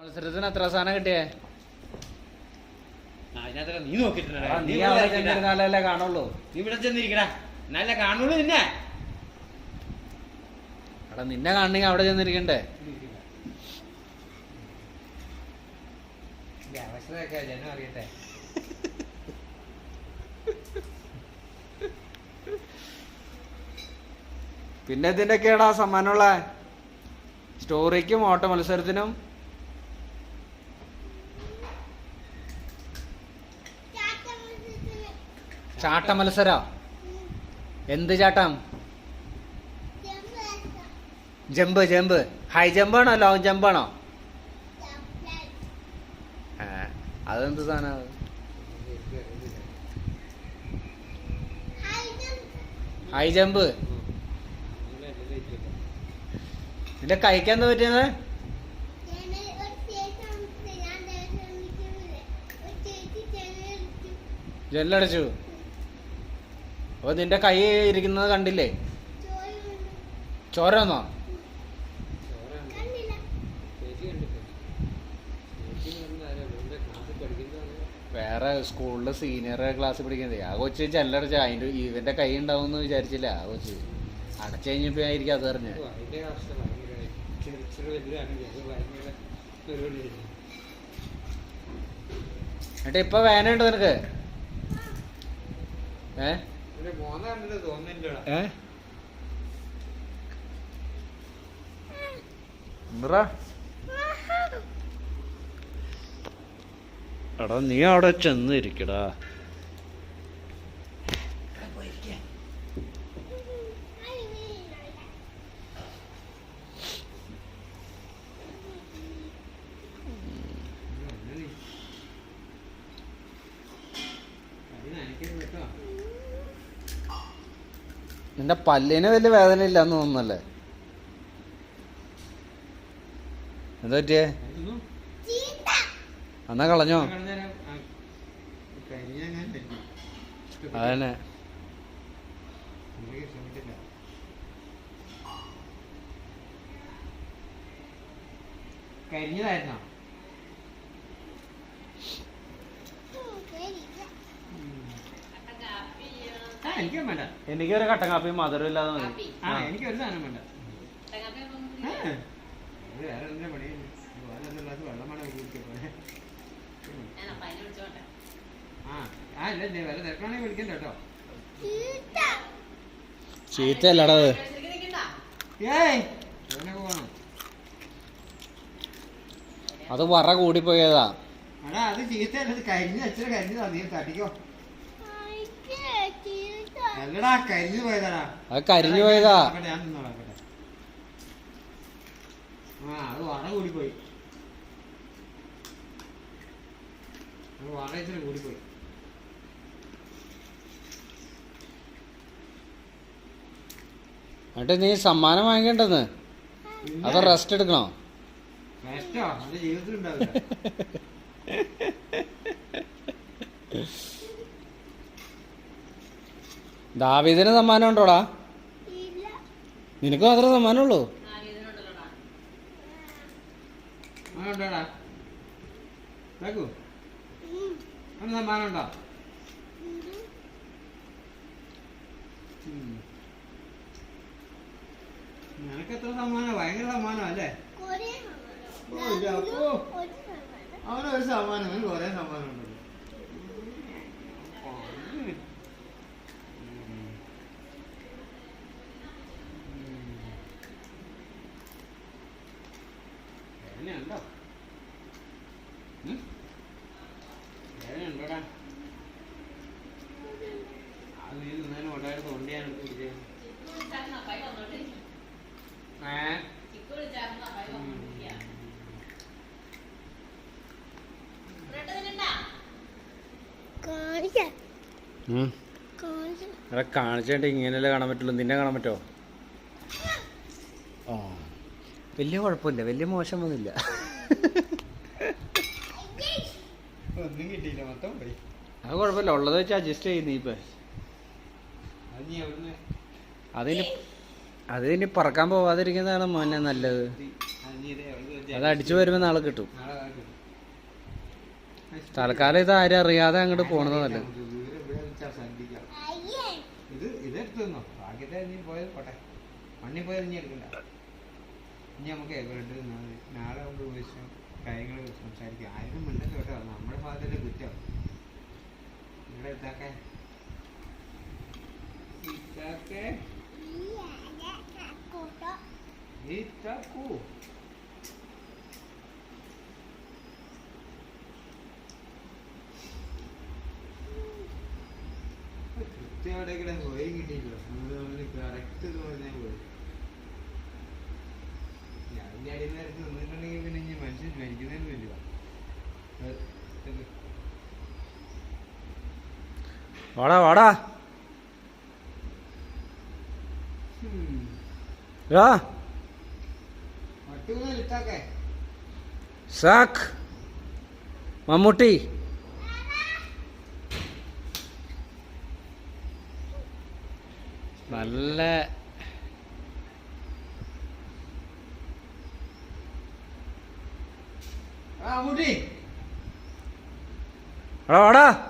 മത്സരത്തിന് എത്ര സാധനം കിട്ടിയേ? നീ നോക്കിയിട്ടുണ്ടോ എടാ, നീ നീ ഇവിടെ അവിടെ ഇരിക്കടാ. ചെന്നിരുന്നാലല്ലേ കാണുള്ളൂ. നീ ഇവിടെ ചെന്നിരിക്കടാ. നല്ല കാണുള്ളൂ നിന്നെ. എടാ നിന്നെ കാണണമെങ്കിൽ അവിടെ ചെന്നിരിക്കണ്ടേ? പിന്നെ ജനം അറിയട്ടെ. പിന്നെ ഇതിന്റെയൊക്കെയാടാ സമ്മാനമുള്ള. സ്റ്റോറിക്കും ഓട്ട മത്സരത്തിനും ചാട്ട മത്സര. എന്ത് ചാട്ടം? Jump jump. ഹൈ ജമ്പാണോ ലോങ് ജമ്പാണോ? അതെന്ത് സാധനം ഹൈ ജമ്പ്. നിന്റെ കൈക്ക് എന്താ പറ്റിയത്? ജെല്ലടച്ചു. അപ്പൊ നിന്റെ കൈ ഇരിക്കുന്നത് കണ്ടില്ലേ? ചോര വന്നോ വേറെ സ്കൂളിലെ സീനിയർ ക്ലാസ് പഠിക്കുന്നത്. ആ കൊച്ച് ചെല്ലടച്ച. അതിന്റെ ഇവന്റെ കൈ ഉണ്ടാവും എന്ന് വിചാരിച്ചില്ല. ആ കൊച്ച് അടച്ചു കഴിഞ്ഞപ്പോ ആയിരിക്കും അത് പറഞ്ഞു. എന്നിട്ട് ഇപ്പൊ വേനുണ്ട് നിനക്ക്? ഏ? തോന്നുന്നില്ലടാ ഏ? എടാ നീ അവിടെ ചെന്ന് നിന്റെ പല്ലിന് വലിയ വേദന ഇല്ലാന്ന് തോന്നുന്നല്ലേ? എന്താ പറ്റിയേ? എന്നാ കളഞ്ഞോ? അതന്നെ. കരിഞ്ഞതായിരുന്നോ ആ എനിക്കും വേണ്ട എനിക്കൊരു കട്ടൻ കാപ്പി മധുരം ഇല്ലാതെ മതി. ആ എനിക്ക് ഒരു സാധനം വേണ്ട. അത്. വറ കൂടിപ്പോയതാ. അത് ചീത്തയല്ല കരിഞ്ഞ അച്ഛനെ കരിഞ്ഞതാ. നീ തട്ടിക്കോ. അത് കരിഞ്ഞു പോയതാ. കൂടിപ്പോയി. കൂടിപ്പോയി. എന്നിട്ട് നീ സമ്മാനം വാങ്ങിക്കണ്ടെന്ന്? അത് റെസ്റ്റ് എടുക്കണോ? ജീവിതത്തിൽ ദാവീദിന് സമ്മാനം ഉണ്ടോടാ നിനക്ക് മാത്രമേ സമ്മാനമുള്ളൂ? സമ്മാനം ഉണ്ടോ. നിനക്ക് എത്ര സമ്മാനം? ഭയങ്കര സമ്മാനം അല്ലേ? അവനൊരു സമ്മാനം. കൊറേ കുറെ സമ്മാനം ഉണ്ടല്ലോ എടാ കാണിച്ചിട്ട് ഇങ്ങനെയല്ലേ കാണാൻ പറ്റുള്ളൂ. നിന്നെ കാണാൻ പറ്റോ? ഓ വലിയ കുഴപ്പമില്ല. വലിയ മോശം വന്നില്ല ഒന്നും കിട്ടിയില്ല. മൊത്തം അത് കുഴപ്പമില്ല. ഉള്ളത് വെച്ച് അഡ്ജസ്റ്റ് ചെയ്യുന്നു ഇപ്പൊ. അതിന് അത് ഇനി പറക്കാൻ പോവാതിരിക്കുന്നതാണ് മോനെ നല്ലത്. അത് അടിച്ചു വരുമ്പോൾ നാളെ കിട്ടും. തൽക്കാലം ഇത് ആരും അറിയാതെ അങ്ങോട്ട് പോണത് നല്ലത്. ഇത് ഇതെടുത്തു നീ പോയത് പോട്ടെ. മണ്ണി പോയത് നീ എടുക്കണ്ട. ഇനി നമുക്ക് നാളെ നമുക്ക് വിളിച്ച് കാര്യങ്ങൾ സംസാരിക്കാം. ആരും മിണ്ടല്ലോ കേട്ടോ. നമ്മുടെ ഭാഗത്തിന്റെ കുറ്റം. ഇവിടെ ഇതാക്കെ ഇതാക്കെ ഇതാക്കൂ കൃത്യം ഇവിടെ പോയി കിട്ടിയില്ല നമ്മൾ കറക്റ്റ് തോന്നിയാൽ പോയി ഞാൻ അടിയിൽ നേരത്ത് നിന്നിട്ടുണ്ടെങ്കിൽ പിന്നെ ഇനി മനുഷ്യൻ മരിക്കുന്നതിന് ഇല്ല വാടാ വാടാ. സാക്ക്. മമ്മൂട്ടി. നല്ല ആ മുടി വാടാ.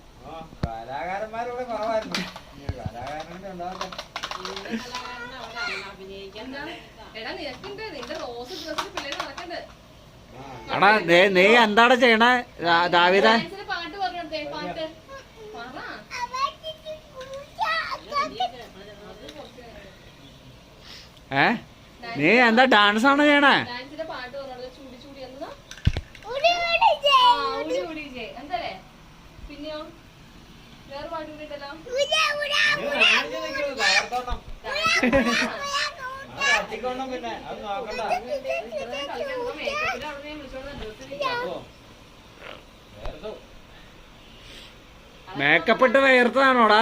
എടാ നീ എന്താണ് ചെയ്യണേ? ദാവിദ. ഏ? നീ എന്താ ഡാൻസ് ആണ് ചെയ്യണേ? ഉടാ പാട്ട് ഉടാ ഉടാ ഉടാ ഉടാ ഉടാ ഉടാ ഉടാ ഉടാ ഉടാ പിന്നെയോ? പിന്നെ. അത് നോക്കണ്ട. വേറെ മേക്കപ്പ് ഇട്ട് വേർത്തതാണോടാ?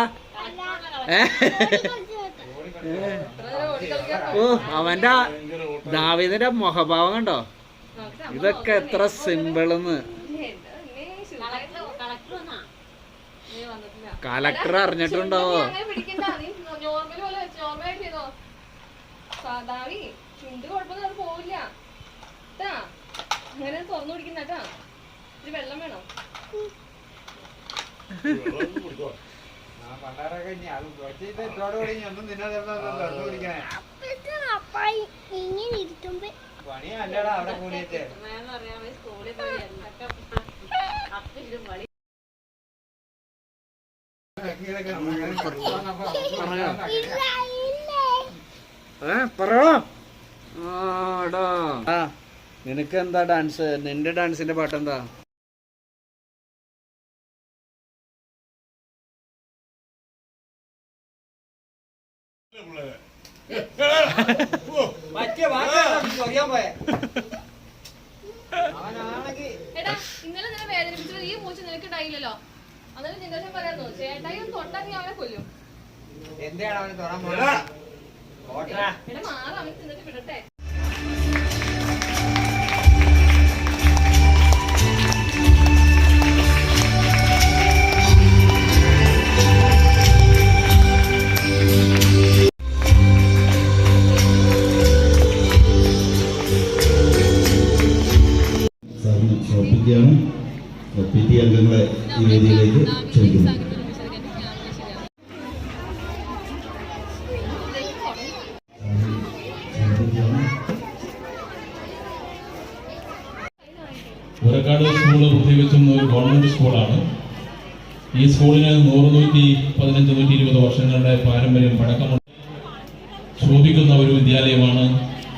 ഓ അവന്റെ ദാവിദിന്റെ മുഖഭാവം കണ്ടോ? ഇതൊക്കെ എത്ര സിമ്പിളെന്ന് കലക്ടർ അറിഞ്ഞിട്ടുണ്ടാവോ? സാധാവി, ചുണ്ട് കുഴപ്പമൊന്നും അത് പോവില്ല. ട്ടാ. അങ്ങനെ തുറന്നു പിടിക്കുന്ന കേട്ടാ. വെള്ളം വേണോ? പണിയല്ലടാ അവിടെ കൂടിയിട്ട്. സ്കൂളിൽ പോയി. എന്തൊക്കെ അപ്പിലും പണി. ഇല്ല ഇല്ല. ഏ പറയോ ആടാ. ആ നിനക്ക് എന്താ ഡാൻസ് നിന്റെ ഡാൻസിന്റെ പാട്ട് എന്താ എടാ ഇന്നലെ നിന്നെ വേദനിപ്പിച്ചത് ഈ മൂച്ച നിനക്ക് ഉണ്ടായില്ലല്ലോ. അന്നേരം ചിന്തശം പറയായിരുന്നു ചേട്ടായി തൊട്ടാ നീ അവനെ കൊല്ലും. എന്താണ് അവന് തൊടാൻ പോണേ? എടാ മാറ. തിന്നിട്ട് വിടട്ടെ. സാറിന് സമർപ്പിക്കുകയാണ് പി ടി അംഗങ്ങളെ ഈ വേദിയിലേക്ക് ക്ഷണിക്കുന്നു. ഈ സ്കൂളിന് നൂറ് നൂറ്റി പതിനഞ്ച് നൂറ്റി ഇരുപത് വർഷങ്ങളുടെ പാരമ്പര്യം പഴക്കമുണ്ട് ശോഭിക്കുന്ന ഒരു വിദ്യാലയമാണ്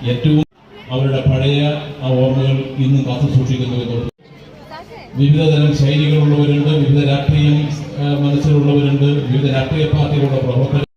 ഏറ്റവും അവരുടെ പഴയ ആ ഓർമ്മകൾ ഇന്നും കാത്തു സൂക്ഷിക്കുന്നു വിവിധ തരം ശൈലികളുള്ളവരുണ്ട് വിവിധ രാഷ്ട്രീയം മനസ്സിലുള്ളവരുണ്ട് വിവിധ രാഷ്ട്രീയ പാർട്ടികളുടെ പ്രവർത്തകർ